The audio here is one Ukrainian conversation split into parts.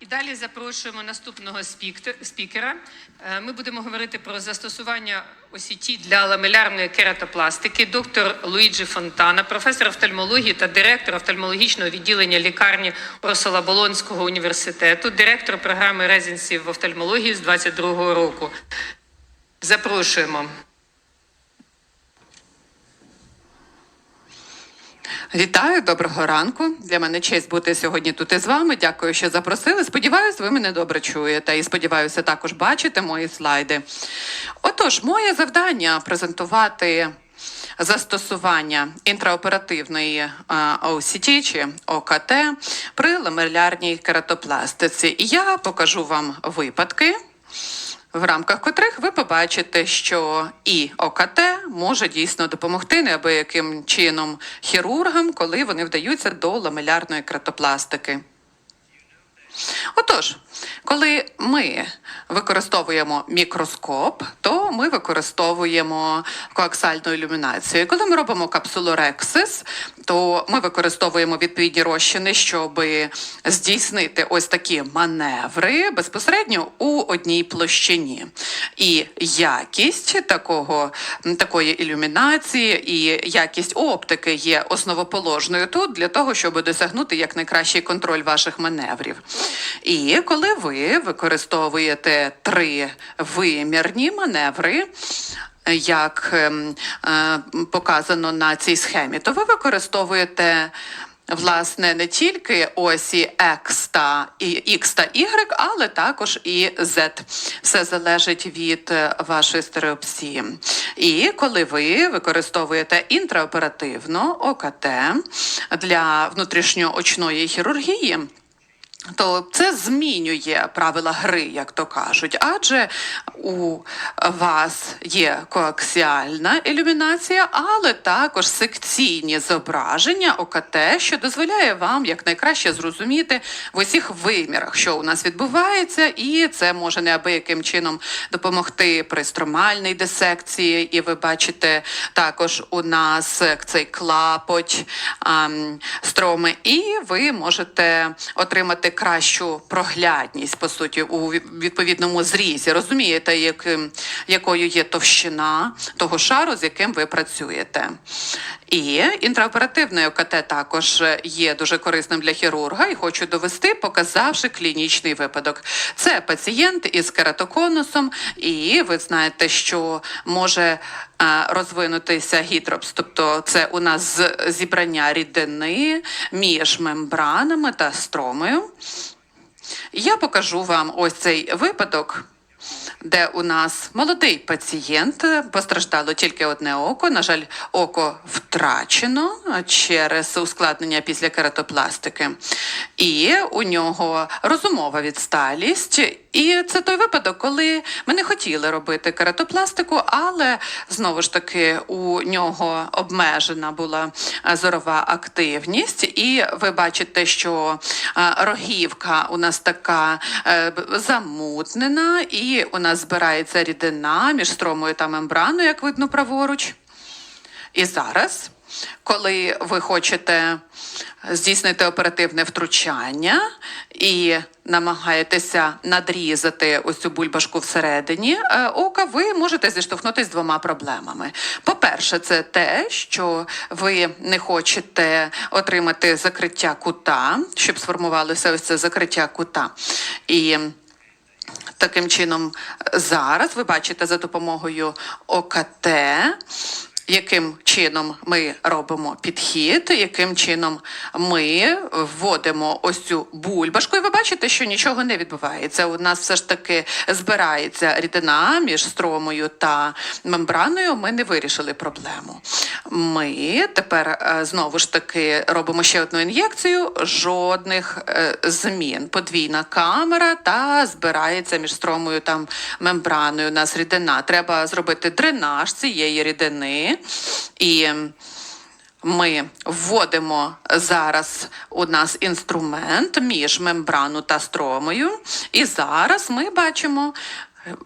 І далі запрошуємо наступного спікера. Е, Ми будемо говорити про застосування ОСІТі для ламелярної кератопластики. Доктор Луїджі Фонтана, професор офтальмології та директор офтальмологічного відділення лікарні Урсула-Болонського університету, директор програми резиденції в офтальмології з 22-го року. Запрошуємо. Вітаю, доброго ранку. Для мене честь бути сьогодні тут із вами. Дякую, що запросили. Сподіваюсь, ви мене добре чуєте і сподіваюся, також бачите мої слайди. Отож, моє завдання презентувати застосування інтраоперативної OCT чи ОКТ при ламелярній кератопластиці. І я покажу вам випадки в рамках котрих ви побачите, що і ОКТ може дійсно допомогти неабияким чином хірургам, коли вони вдаються до ламелярної кратопластики. Отож, коли ми використовуємо мікроскоп, то ми використовуємо коаксальну ілюмінацію. Коли ми робимо капсулорексис, то ми використовуємо відповідні розчини, щоб здійснити ось такі маневри безпосередньо у одній площині. І якість такого, такої ілюмінації і якість оптики є основоположною тут для того, щоб досягнути якнайкращий контроль ваших маневрів. І коли ви використовуєте три вимірні маневри, як ем, е, показано на цій схемі, то ви використовуєте. Власне, не тільки осі X та X та Y, але також і Z. Все залежить від е, вашої стереопсії. І коли ви використовуєте інтраоперативно ОКТ для внутрішньоочної хірургії, то це змінює правила гри, як то кажуть. Адже у вас є коаксіальна ілюмінація, але також секційні зображення ОКТ, що дозволяє вам якнайкраще зрозуміти в усіх вимірах, що у нас відбувається, і це може неабияким чином допомогти при стромальній дисекції. І ви бачите також у нас цей клапоть ам, строми, і ви можете отримати кращу проглядність по суті у відповідному зрізі. Розумієте, яким, якою є товщина того шару, з яким ви працюєте. І інтраоперативне ОКТ також є дуже корисним для хірурга, і хочу довести, показавши клінічний випадок. Це пацієнт із кератоконусом, і ви знаєте, що може е, розвинутися гідропс, тобто це у нас зібрання рідини між мембранами та стромою. Я покажу вам ось цей випадок. Де у нас молодий пацієнт постраждало тільки одне око. На жаль, око втрачено через ускладнення після кератопластики, і у нього розумова відсталість. І це той випадок, коли ми не хотіли робити кератопластику, але знову ж таки у нього обмежена була е, зорова активність, і ви бачите, що е, рогівка у нас така е, замутнена, і у нас збирається рідина між стромою та мембраною, як видно праворуч. І зараз, коли ви хочете здійснити оперативне втручання і намагаєтеся надрізати ось цю бульбашку всередині е, ока, ви можете зіштовхнутися з двома проблемами. По-перше, це те, що ви не хочете отримати закриття кута, щоб сформувалося ось це закриття кута. І Таким чином, зараз ви бачите за допомогою ОКТ, яким чином ми робимо підхід, яким чином ми вводимо ось цю бульбашку, і ви бачите, що нічого не відбувається. У нас все ж таки збирається рідина між стромою та мембраною. Ми не вирішили проблему. Ми тепер е, знову ж таки робимо ще одну ін'єкцію, жодних е, змін. Подвійна камера та збирається між стромою та мембраною. У нас рідина. Треба зробити дренаж цієї рідини і. Ми вводимо зараз у нас інструмент між мембрану та стромою, і зараз ми бачимо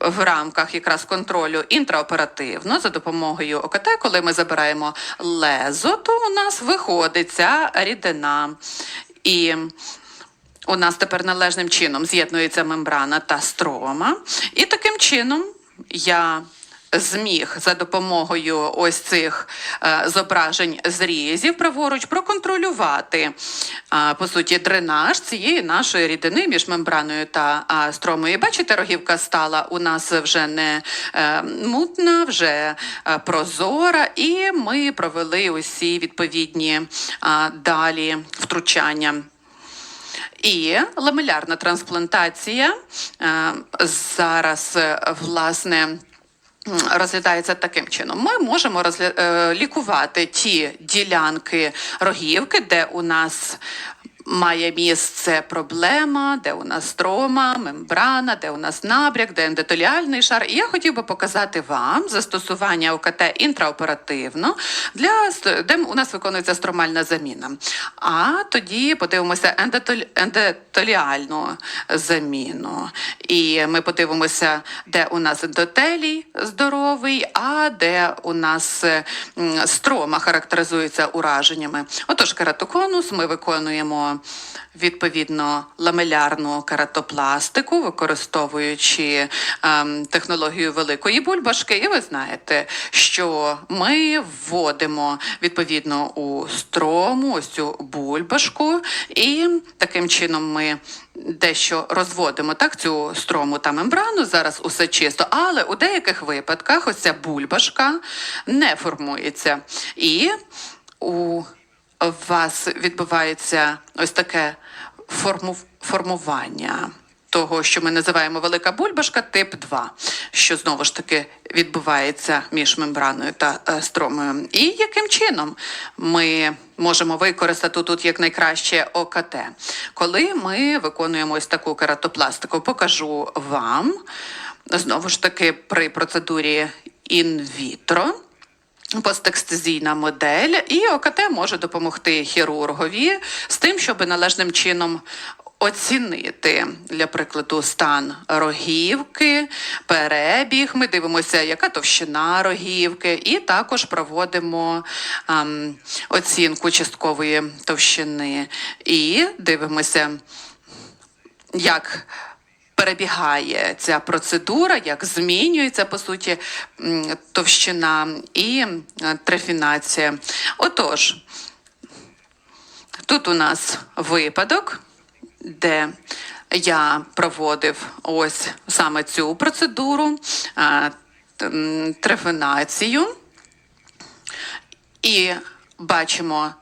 в рамках якраз контролю інтраоперативно за допомогою ОКТ, коли ми забираємо лезо, то у нас виходить ця рідина. І у нас тепер належним чином з'єднується мембрана та строма. І таким чином я зміг за допомогою ось цих е, зображень зрізів праворуч проконтролювати е, по суті дренаж цієї нашої рідини між мембраною та стромою. І Бачите, рогівка стала у нас вже не е, мутна, вже прозора, і ми провели усі відповідні далі втручання. І ламелярна трансплантація зараз, власне, розглядається таким чином. Ми можемо розгля... е, лікувати ті ділянки рогівки, де у нас має місце проблема, де у нас строма, мембрана, де у нас набряк, де ендотеліальний шар. І я хотів би показати вам застосування ОКТ інтраоперативно, для де у нас виконується стромальна заміна. А тоді подивимося ендотеліальну заміну. І ми подивимося, де у нас ендотелій здоровий, а де у нас строма характеризується ураженнями. Отож, кератоконус ми виконуємо відповідно ламелярну кератопластику, використовуючи ем, технологію великої бульбашки. І ви знаєте, що ми вводимо відповідно у строму ось цю бульбашку, і таким чином ми. Дещо розводимо так цю строму та мембрану. Зараз усе чисто, але у деяких випадках ось ця бульбашка не формується. І у вас відбувається ось таке форму, формування того, що ми називаємо велика бульбашка, тип 2, що знову ж таки відбувається між мембраною та е, стромою. І яким чином ми можемо використати тут як найкраще ОКТ? Коли ми виконуємо ось таку кератопластику, покажу вам знову ж таки при процедурі інвітро постекстезійна модель, і ОКТ може допомогти хірургові з тим, щоб належним чином. Оцінити для прикладу стан рогівки, перебіг. Ми дивимося, яка товщина рогівки, і також проводимо ем, оцінку часткової товщини. І дивимося, як перебігає ця процедура, як змінюється по суті товщина і е, трефінація. Отож, тут у нас випадок, де я проводив ось саме цю процедуру, е, трефінацію, і бачимо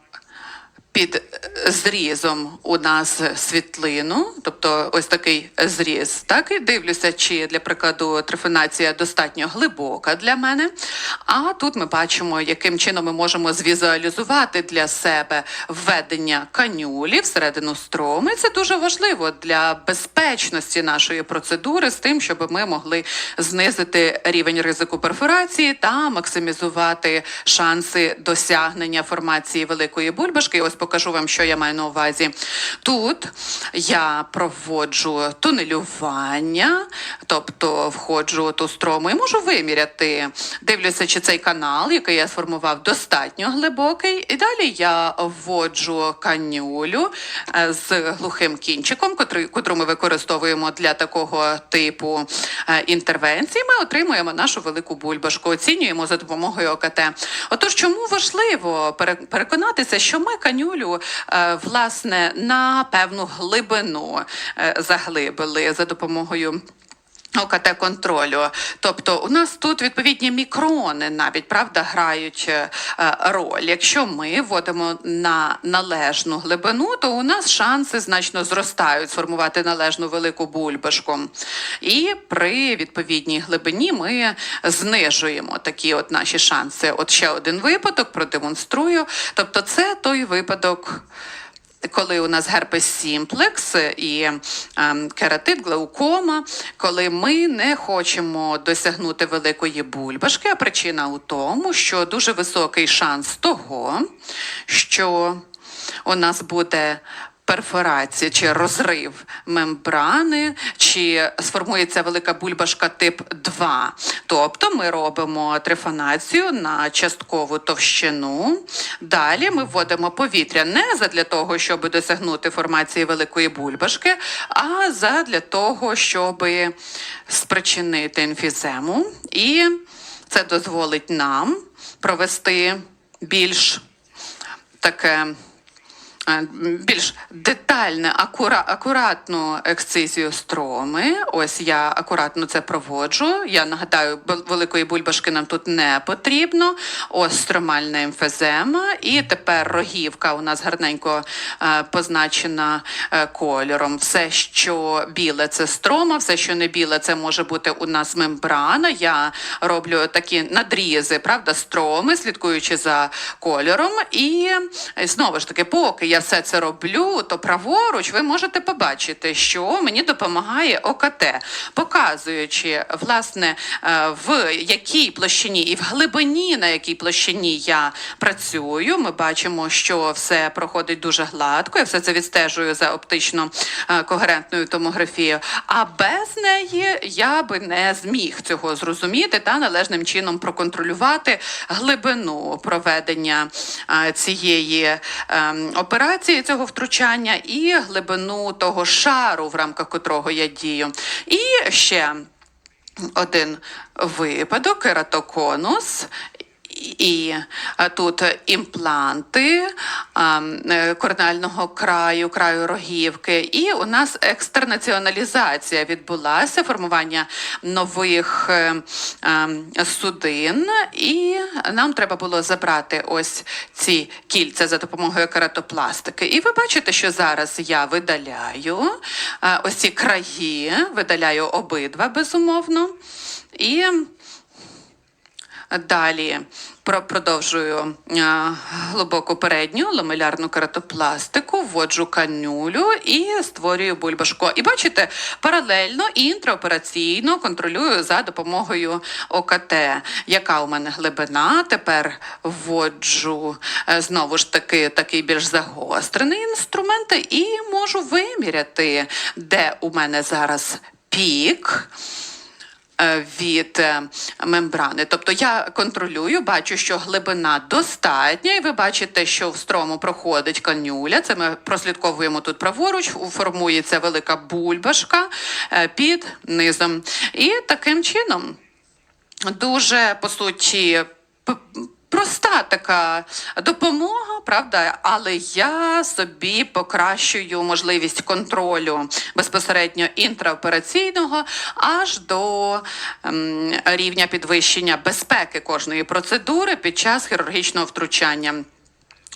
під зрізом у нас світлину, тобто ось такий зріз. Так і дивлюся, чи для прикладу трифінація достатньо глибока для мене. А тут ми бачимо, яким чином ми можемо звізуалізувати для себе введення канюлі всередину строми. Це дуже важливо для безпечності нашої процедури з тим, щоб ми могли знизити рівень ризику перфорації та максимізувати шанси досягнення формації великої бульбашки. Ось покажу вам, що я маю на увазі. Тут я проводжу тунелювання, тобто входжу ту строму і можу виміряти. Дивлюся, чи цей канал, який я сформував, достатньо глибокий. І далі я вводжу канюлю е, з глухим кінчиком, котру ми використовуємо для такого типу е, інтервенції. Ми отримуємо нашу велику бульбашку, оцінюємо за допомогою ОКТ. Отож, чому важливо переконатися, що ми канюлю е, власне на певну глибину е, заглибили за допомогою. ОКТ контролю, тобто у нас тут відповідні мікрони навіть правда грають е, роль. Якщо ми вводимо на належну глибину, то у нас шанси значно зростають сформувати належну велику бульбашку. І при відповідній глибині ми знижуємо такі от наші шанси. От ще один випадок продемонструю. Тобто, це той випадок коли у нас герпес сімплекс і ем, кератит, глаукома, коли ми не хочемо досягнути великої бульбашки, а причина у тому, що дуже високий шанс того, що у нас буде перфорація чи розрив мембрани, чи сформується велика бульбашка тип 2. Тобто ми робимо трифанацію на часткову товщину. Далі ми вводимо повітря не задля того, щоб досягнути формації великої бульбашки, а задля того, щоб спричинити емфізему. І це дозволить нам провести більш таке більш детальне, акура, акуратну ексцизію строми. Ось я акуратно це проводжу. Я нагадаю, великої бульбашки нам тут не потрібно. Ось стромальна емфезема. І тепер рогівка у нас гарненько е, позначена е, кольором. Все, що біле, це строма, все, що не біле, це може бути у нас мембрана. Я роблю такі надрізи, правда, строми, слідкуючи за кольором. І е, знову ж таки, поки я все це роблю, то праворуч ви можете побачити, що мені допомагає ОКТ, показуючи, власне, е, в якій площині і в глибині, на якій площині я працюю. Ми бачимо, що все проходить дуже гладко. Я все це відстежую за оптично е, когерентною томографією. А без неї я би не зміг цього зрозуміти та належним чином проконтролювати глибину проведення е, цієї ем, операції, цього втручання, і глибину того шару, в рамках котрого я дію. І ще один випадок кератоконус. І е, тут імпланти е, корнального краю, краю рогівки, і у нас екстернаціоналізація відбулася, формування нових е, е, судин, і нам треба було забрати ось ці кільця за допомогою кератопластики. І ви бачите, що зараз я видаляю ось ці краї, видаляю обидва безумовно. І Далі про- продовжую глибоку передню ламелярну кератопластику, вводжу канюлю і створюю бульбашку. І бачите, паралельно і інтраопераційно контролюю за допомогою ОКТ, яка у мене глибина. Тепер вводжу е, знову ж таки такий більш загострений інструмент і можу виміряти, де у мене зараз пік від е, мембрани. Тобто я контролюю, бачу, що глибина достатня, і ви бачите, що в строму проходить канюля. Це ми прослідковуємо тут праворуч, формується велика бульбашка е, під низом. І таким чином дуже по суті. Проста така допомога, правда, але я собі покращую можливість контролю безпосередньо інтраопераційного аж до ем, рівня підвищення безпеки кожної процедури під час хірургічного втручання.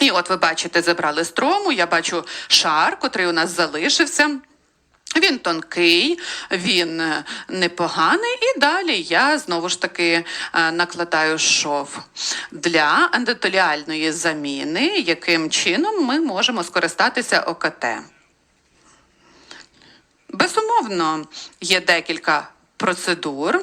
І от ви бачите, забрали строму. Я бачу шар, котрий у нас залишився. Він тонкий, він е, непоганий, і далі я знову ж таки е, накладаю шов для ендотеліальної заміни, яким чином ми можемо скористатися ОКТ. Безумовно, є декілька процедур,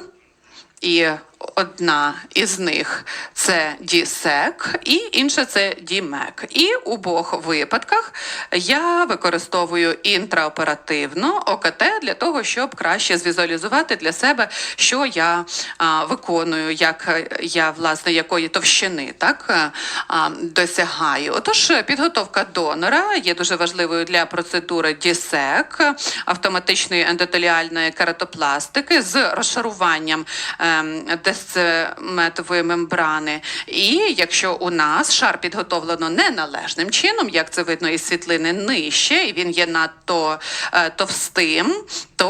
і одна із них це DSEC, і інша це DMEC. І у обох випадках я використовую інтраоперативно ОКТ для того, щоб краще звізуалізувати для себе, що я а, виконую, як е, я власне якої товщини так е, а, досягаю. Отож, підготовка донора є дуже важливою для процедури DSEC, автоматичної ендотеліальної кератопластики з розшаруванням ем, десиметової мембрани. І якщо у нас шар підготовлено неналежним чином, як це видно із світлини нижче, і він є надто е, товстим, то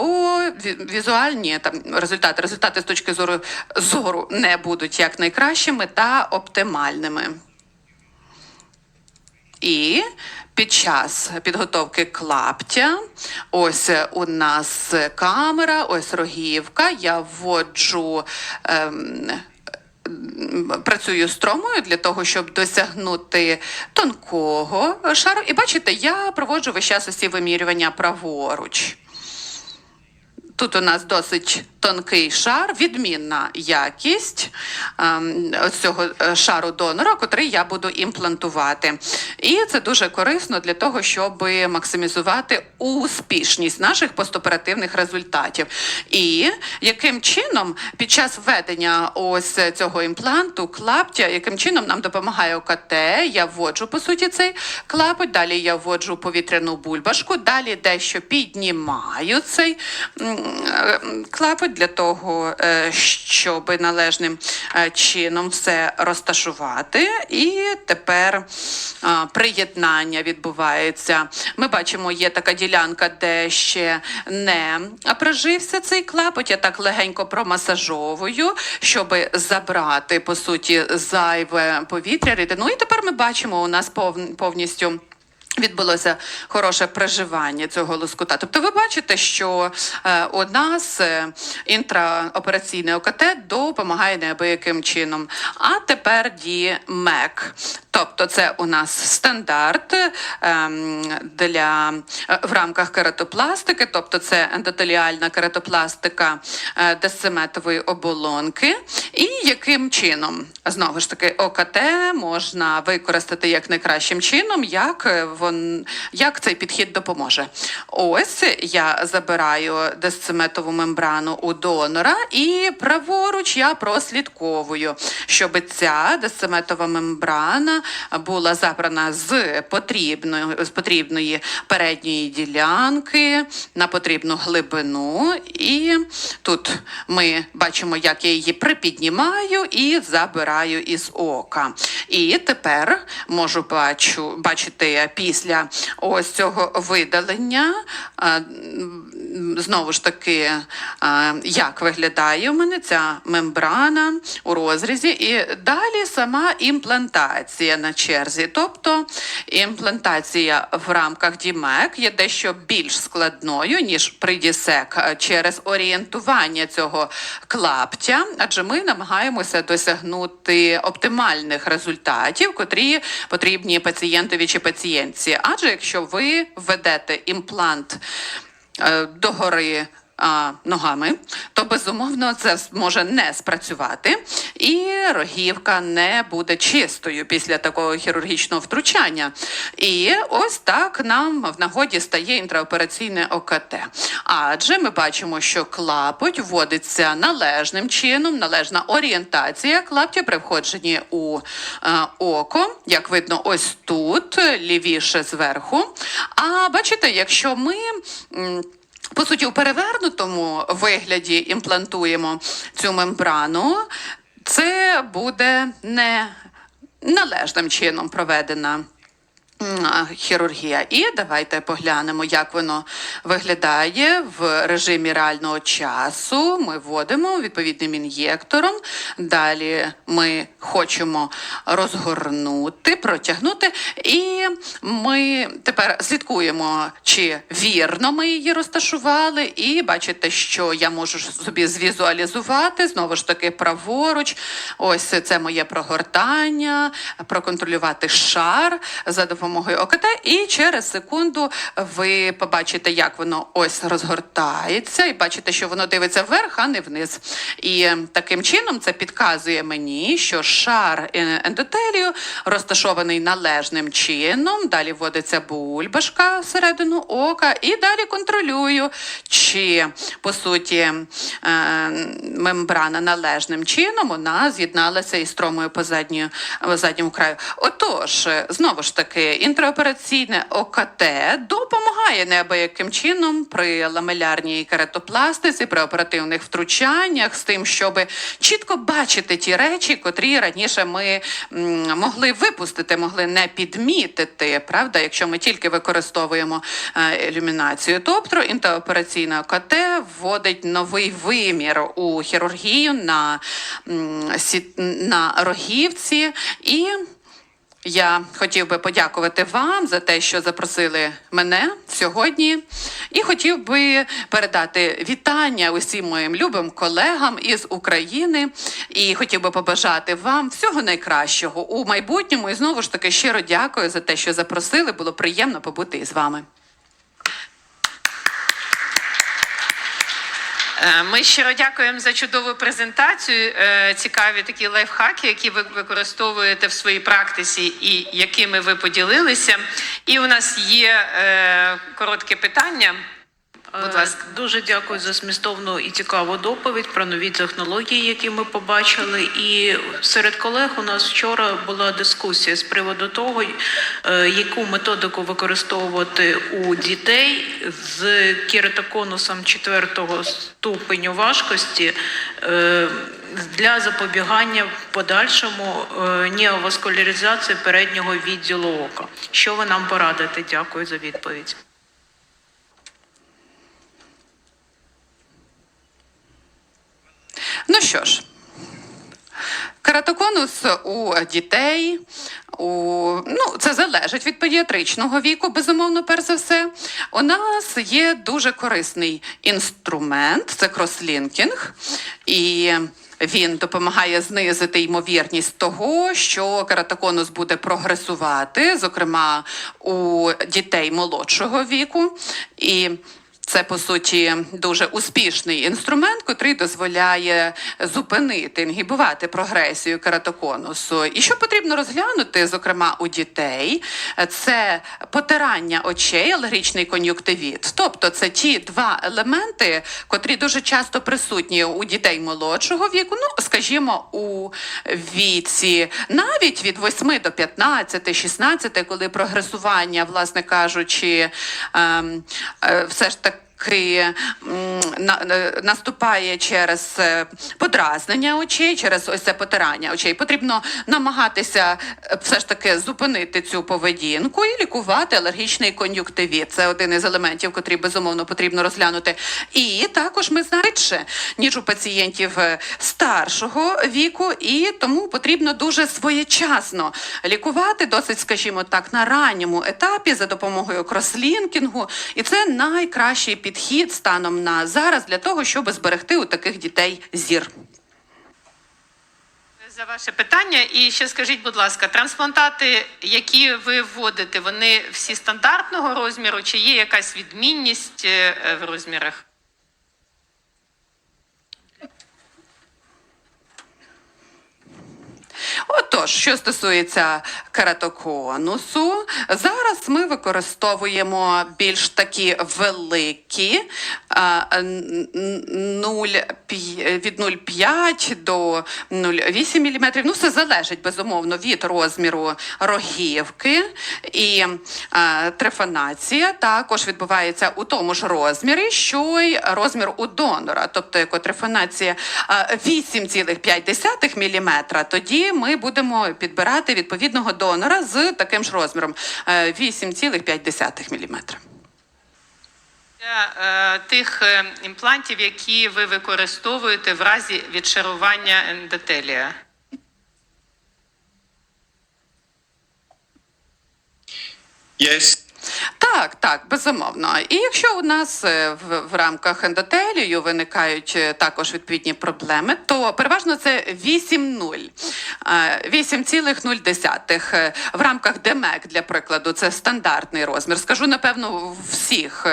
ві- візуальні там результати, результати з точки зору зору не будуть як найкращими та оптимальними. І під час підготовки клаптя, ось у нас камера, ось рогівка. Я вводжу. Ем, Працюю стромою для того, щоб досягнути тонкого шару. І бачите, я проводжу весь час усі вимірювання праворуч. Тут у нас досить тонкий шар, відмінна якість ем, цього е, шару донора, котрий я буду імплантувати. І це дуже корисно для того, щоб максимізувати успішність наших постоперативних результатів. І яким чином під час введення ось цього імпланту клаптя, яким чином нам допомагає ОКТ, я вводжу по суті цей клапоть, далі я вводжу повітряну бульбашку, далі дещо піднімаю цей клапоть для того, е, щоб належним е, чином все розташувати. І тепер приєднання відбувається. Ми бачимо, є така ділянка, де ще не прожився цей клапоть. Я так легенько промасажовую, щоб забрати по суті зайве повітря рідину. І тепер ми бачимо, у нас повністю. Відбулося хороше проживання цього лоскута. Тобто, ви бачите, що е, у нас е, інтраопераційне ОКТ допомагає неабияким чином. А тепер діє МЕК. Тобто, це у нас стандарт ем, для е, в рамках кератопластики, тобто це ендотеліальна кератопластика е, десиметової оболонки. І яким чином знову ж таки ОКТ можна використати як найкращим чином, як е, вон як цей підхід допоможе. Ось я забираю десиметову мембрану у донора, і праворуч я прослідковую, щоб ця десиметова мембрана була забрана з потрібної з потрібної передньої ділянки на потрібну глибину. І тут ми бачимо, як я її припіднімаю і забираю із ока. І тепер можу бачу, бачити після ось цього видалення. Знову ж таки, як виглядає у мене ця мембрана у розрізі, і далі сама імплантація на черзі. Тобто імплантація в рамках Дімек є дещо більш складною, ніж при дісек через орієнтування цього клаптя, адже ми намагаємося досягнути оптимальних результатів, котрі потрібні пацієнтові чи пацієнтці. Адже якщо ви введете імплант е, догори а, ногами, то безумовно це може не спрацювати, і рогівка не буде чистою після такого хірургічного втручання. І ось так нам в нагоді стає інтраопераційне ОКТ. Адже ми бачимо, що клапоть вводиться належним чином, належна орієнтація клаптя при входженні у е, око, як видно, ось тут, лівіше зверху. А бачите, якщо ми. По суті, у перевернутому вигляді імплантуємо цю мембрану, це буде не належним чином проведена хірургія. І давайте поглянемо, як воно виглядає в режимі реального часу. Ми вводимо відповідним ін'єктором. Далі ми хочемо розгорнути, протягнути, і ми тепер слідкуємо, чи вірно ми її розташували. І бачите, що я можу собі звізуалізувати знову ж таки праворуч. Ось це моє прогортання, проконтролювати шар за допомогою ОКТ. І через секунду ви побачите, як воно ось розгортається, і бачите, що воно дивиться вверх, а не вниз. І таким чином це підказує мені, що шар е, ендотелію розташований належним чином. Далі вводиться бульбашка всередину ока, і далі контролюю, чи по суті е, мембрана належним чином вона з'єдналася із стромою по задньому краю. Отож, знову ж таки, інтраопераційне ОКТ допомагає неабияким чином при ламелярній кератопластиці, при оперативних втручаннях з тим, щоб чітко бачити ті речі, котрі раніше ми могли випустити, могли не підмітити. Правда, якщо ми тільки використовуємо е, ілюмінацію. Тобто інтраопераційне ОКТ вводить новий вимір у хірургію на, на рогівці і. Я хотів би подякувати вам за те, що запросили мене сьогодні, і хотів би передати вітання усім моїм любим колегам із України. І хотів би побажати вам всього найкращого у майбутньому. І знову ж таки щиро дякую за те, що запросили. Було приємно побути із вами. Ми щиро дякуємо за чудову презентацію. Е, Цікаві такі лайфхаки, які ви використовуєте в своїй практиці і якими ви поділилися. І у нас є е, коротке питання. Будь Е, ласка. Дуже дякую за змістовну і цікаву доповідь про нові технології, які ми побачили. І серед колег у нас вчора була дискусія з приводу того, е, яку методику використовувати у дітей з кератоконусом четвертого ступеню важкості е, для запобігання подальшому е, неоваскуляризації переднього відділу ока. Що ви нам порадите? Дякую за відповідь. Ну що ж, кератоконус у дітей. У, ну, це залежить від педіатричного віку, безумовно, перш за все. У нас є дуже корисний інструмент це крослінкінг. І він допомагає знизити ймовірність того, що кератоконус буде прогресувати, зокрема у дітей молодшого віку. І це по суті дуже успішний інструмент, котрий дозволяє зупинити, інгібувати прогресію кератоконусу. І що потрібно розглянути, зокрема у дітей, це потирання очей, алергічний кон'юктивіт. Тобто це ті два елементи, котрі дуже часто присутні у дітей молодшого віку, ну скажімо, у віці навіть від 8 до 15, 16, коли прогресування, власне кажучи, ем, е, все ж таки. Е, наступає через е, подразнення очей, через ось це потирання очей. Потрібно намагатися е, все ж таки зупинити цю поведінку і лікувати алергічний кон'юктивіт. Це один із елементів, котрий безумовно потрібно розглянути. І також ми швидше, ніж у пацієнтів е, старшого віку, і тому потрібно дуже своєчасно лікувати, досить, скажімо так, на ранньому етапі за допомогою крослінкінгу. І це найкращий підхід станом на зараз для того, щоб зберегти у таких дітей зір. За ваше питання. І ще скажіть, будь ласка, трансплантати, які ви вводите, вони всі стандартного розміру, чи є якась відмінність е, в розмірах? Отож, що стосується кератоконусу, зараз ми використовуємо більш такі великі а, н- н- 0,5 від 0,5 до 0,8 мм. Ну, це залежить безумовно від розміру рогівки і а, трефанація також відбувається у тому ж розмірі, що й розмір у донора. Тобто, як 8,5 мм, тоді ми будемо підбирати відповідного донора з таким ж розміром е, 8,5 мм. Для е, тих е, імплантів, які ви використовуєте в разі відшарування ендотелія. Yes. Так, так, безумовно. І якщо у нас е, в, в рамках ендотелію виникають е, також відповідні проблеми, то переважно це 8,0. Е, 8,0. Е, В рамках ДМЕК, для прикладу, це стандартний розмір. Скажу, напевно, в всіх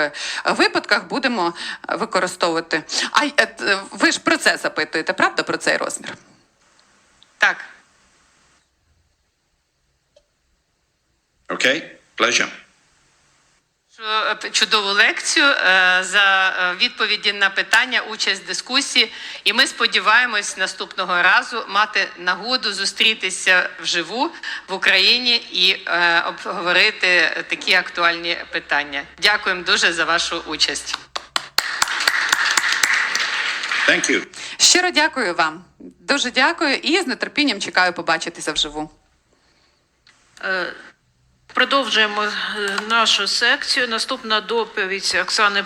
випадках будемо використовувати. А ви ж про це запитуєте, правда, про цей розмір? Так. Okay. Pleasure. Е, Чудову лекцію е, за е, відповіді на питання, участь в дискусії. І ми сподіваємось наступного разу мати нагоду зустрітися вживу в Україні і обговорити такі актуальні питання. Дякуємо дуже за вашу участь. Thank you. Щиро дякую вам. Дуже дякую і з нетерпінням чекаю побачитися вживу. Е, Продовжуємо е, нашу секцію. Наступна доповідь Оксани